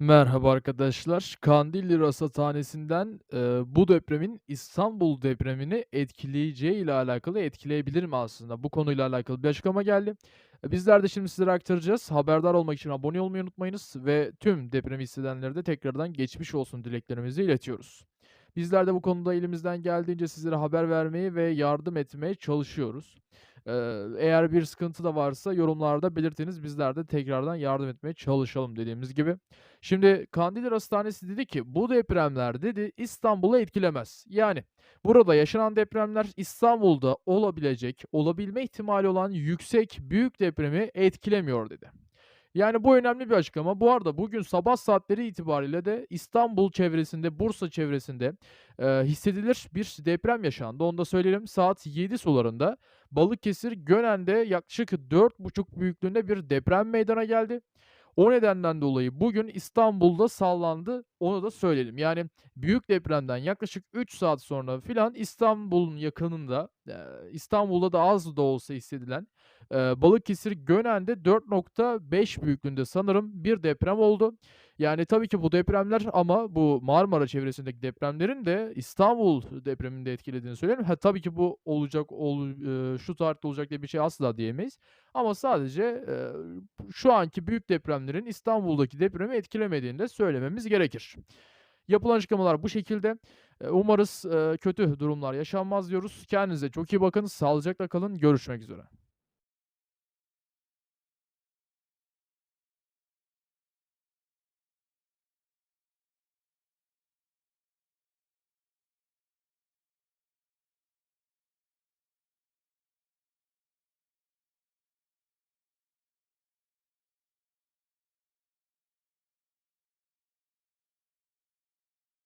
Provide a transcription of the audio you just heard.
Merhaba arkadaşlar. Kandilli Rasathanesi'nden eee, bu depremin İstanbul depremini etkileyeceği ile alakalı etkileyebilir mi aslında? Bu konuyla alakalı bir açıklama geldi. E, Bizler de şimdi sizlere aktaracağız. Haberdar olmak için abone olmayı unutmayınız ve tüm depremi hissedenlere de tekrardan geçmiş olsun dileklerimizi iletiyoruz. Bizler de bu konuda elimizden geldiğince sizlere haber vermeyi ve yardım etmeye çalışıyoruz. Eee, eğer bir sıkıntı da varsa yorumlarda belirtiniz. Bizler de tekrardan yardım etmeye çalışalım dediğimiz gibi. Şimdi Kandilli Hastanesi dedi ki bu depremler dedi İstanbul'u etkilemez. Yani burada yaşanan depremler İstanbul'da olabilecek, olabilme ihtimali olan yüksek büyük depremi etkilemiyor dedi. Yani bu önemli bir açıklama. Bu arada bugün sabah saatleri itibariyle de İstanbul çevresinde, Bursa çevresinde eee, hissedilir bir deprem yaşandı. Onu da söyleyelim. Saat 7 sularında Balıkesir Gönen'de yaklaşık 4,5 büyüklüğünde bir deprem meydana geldi. O nedenden dolayı bugün İstanbul'da sallandı, onu da söyleyelim. Yani büyük depremden yaklaşık 3 saat sonra filan İstanbul'un yakınında, İstanbul'da da az da olsa hissedilen, eee, Balıkesir Gönen'de 4.5 büyüklüğünde sanırım bir deprem oldu. Yani tabii ki bu depremler ama bu Marmara çevresindeki depremlerin de İstanbul depremini de etkilediğini söyleyelim. Ha, tabii ki bu olacak, ol eee, şu tarihte olacak diye bir şey asla diyemeyiz. Ama sadece, eee, şu anki büyük depremlerin İstanbul'daki depremi etkilemediğini de söylememiz gerekir. Yapılan açıklamalar bu şekilde. Eee, umarız, eee, kötü durumlar yaşanmaz diyoruz. Kendinize çok iyi bakın, sağlıcakla kalın, görüşmek üzere.